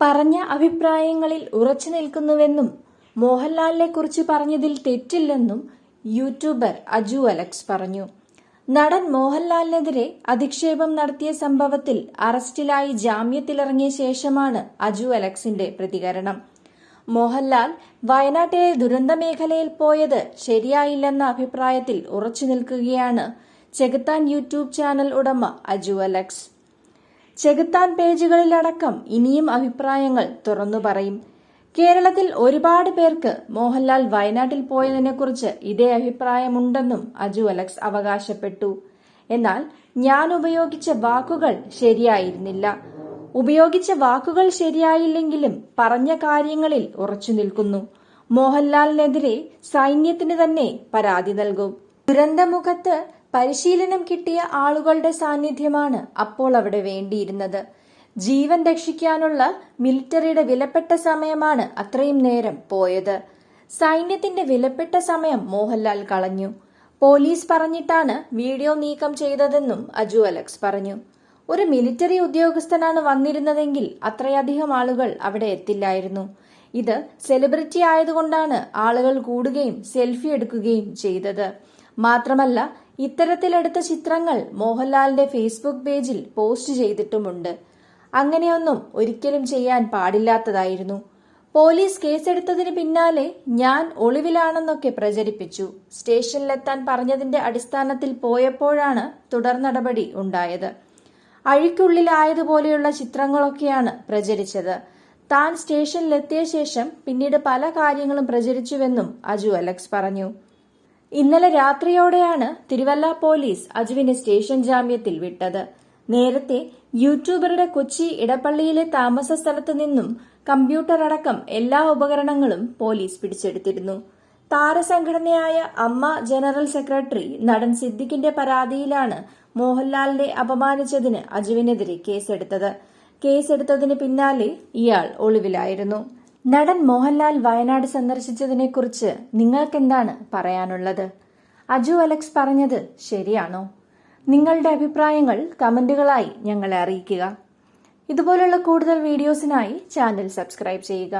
പറഞ്ഞ അഭിപ്രായങ്ങളിൽ ഉറച്ചു നിൽക്കുന്നുവെന്നും മോഹൻലാലിനെ കുറിച്ച് പറഞ്ഞതിൽ തെറ്റില്ലെന്നും യൂട്യൂബർ അജു അലക്സ് പറഞ്ഞു. നടൻ മോഹൻലാലിനെതിരെ അധിക്ഷേപം നടത്തിയ സംഭവത്തിൽ അറസ്റ്റിലായി ജാമ്യത്തിലിറങ്ങിയ ശേഷമാണ് അജു അലക്സിന്റെ പ്രതികരണം. മോഹൻലാൽ വയനാട്ടിലെ ദുരന്ത മേഖലയിൽ പോയത് ശരിയായില്ലെന്ന അഭിപ്രായത്തിൽ ഉറച്ചു നിൽക്കുകയാണ് ചെകുത്താൻ യൂട്യൂബ് ചാനൽ ഉടമ അജു അലക്സ്. ചെകുത്താൻ പേജുകളിലടക്കം ഇനിയും അഭിപ്രായങ്ങൾ തുറന്നു പറയും. കേരളത്തിൽ ഒരുപാട് പേർക്ക് മോഹൻലാൽ വയനാട്ടിൽ പോയതിനെക്കുറിച്ച് ഇതേ അഭിപ്രായമുണ്ടെന്നും അജു അലക്സ് അവകാശപ്പെട്ടു. എന്നാൽ ഞാൻ ഉപയോഗിച്ച വാക്കുകൾ ശരിയായിരുന്നില്ല. ഉപയോഗിച്ച വാക്കുകൾ ശരിയായില്ലെങ്കിലും പറഞ്ഞ കാര്യങ്ങളിൽ ഉറച്ചു നിൽക്കുന്നു. മോഹൻലാലിനെതിരെ സൈന്യത്തിന് തന്നെ പരാതി നൽകും. ദുരന്തമുഖത്ത് പരിശീലനം കിട്ടിയ ആളുകളുടെ സാന്നിധ്യമാണ് അപ്പോൾ അവിടെ വേണ്ടിയിരുന്നത്. ജീവൻ രക്ഷിക്കാനുള്ള മിലിറ്ററിയുടെ വിലപ്പെട്ട സമയമാണ് അത്രയും നേരം പോയത്. സൈന്യത്തിന്റെ വിലപ്പെട്ട സമയം മോഹൻലാൽ കളഞ്ഞു. പോലീസ് പറഞ്ഞിട്ടാണ് വീഡിയോ നീക്കം ചെയ്തതെന്നും അജു അലക്സ് പറഞ്ഞു. ഒരു മിലിറ്ററി ഉദ്യോഗസ്ഥനാണ് വന്നിരുന്നതെങ്കിൽ അത്രയധികം ആളുകൾ അവിടെ എത്തില്ലായിരുന്നു. ഇത് സെലിബ്രിറ്റി ആയതുകൊണ്ടാണ് ആളുകൾ കൂടുകയും സെൽഫി എടുക്കുകയും ചെയ്തത്. മാത്രമല്ല ഇത്തരത്തിലെടുത്ത ചിത്രങ്ങൾ മോഹൻലാലിന്റെ ഫേസ്ബുക്ക് പേജിൽ പോസ്റ്റ് ചെയ്തിട്ടുമുണ്ട്. അങ്ങനെയൊന്നും ഒരിക്കലും ചെയ്യാൻ പാടില്ലാത്തതായിരുന്നു. പോലീസ് കേസെടുത്തതിന് പിന്നാലെ ഞാൻ ഒളിവിലാണെന്നൊക്കെ പ്രചരിപ്പിച്ചു. സ്റ്റേഷനിലെത്താൻ പറഞ്ഞതിന്റെ അടിസ്ഥാനത്തിൽ പോയപ്പോഴാണ് തുടർ നടപടി ഉണ്ടായത്. അഴിക്കുള്ളിലായതുപോലെയുള്ള ചിത്രങ്ങളൊക്കെയാണ് പ്രചരിച്ചത്. താൻ സ്റ്റേഷനിലെത്തിയ ശേഷം പിന്നീട് പല കാര്യങ്ങളും പ്രചരിച്ചുവെന്നും അജു അലക്സ് പറഞ്ഞു. ഇന്നലെ രാത്രിയോടെയാണ് തിരുവല്ല പോലീസ് അജുവിനെ സ്റ്റേഷൻ ജാമ്യത്തിൽ വിട്ടത്. നേരത്തെ യൂട്യൂബറുടെ കൊച്ചി ഇടപ്പള്ളിയിലെ താമസ സ്ഥലത്തു നിന്നും കമ്പ്യൂട്ടർ അടക്കം എല്ലാ ഉപകരണങ്ങളും പോലീസ് പിടിച്ചെടുത്തിരുന്നു. താരസംഘടനയായ അമ്മ ജനറൽ സെക്രട്ടറി നടൻ സിദ്ദിഖിന്റെ പരാതിയിലാണ് മോഹൻലാലിനെ അപമാനിച്ചതിന് അജുവിനെതിരെ കേസെടുത്തത്. കേസെടുത്തതിന് പിന്നാലെ ഇയാൾ ഒളിവിലായിരുന്നു. നടൻ മോഹൻലാൽ വയനാട് സന്ദർശിച്ചതിനെക്കുറിച്ച് നിങ്ങൾക്കെന്താണ് പറയാനുള്ളത്? അജു അലക്സ് പറഞ്ഞത് ശരിയാണോ? നിങ്ങളുടെ അഭിപ്രായങ്ങൾ കമന്റുകളായി ഞങ്ങളെ അറിയിക്കുക. ഇതുപോലുള്ള കൂടുതൽ വീഡിയോസിനായി ചാനൽ സബ്സ്ക്രൈബ് ചെയ്യുക.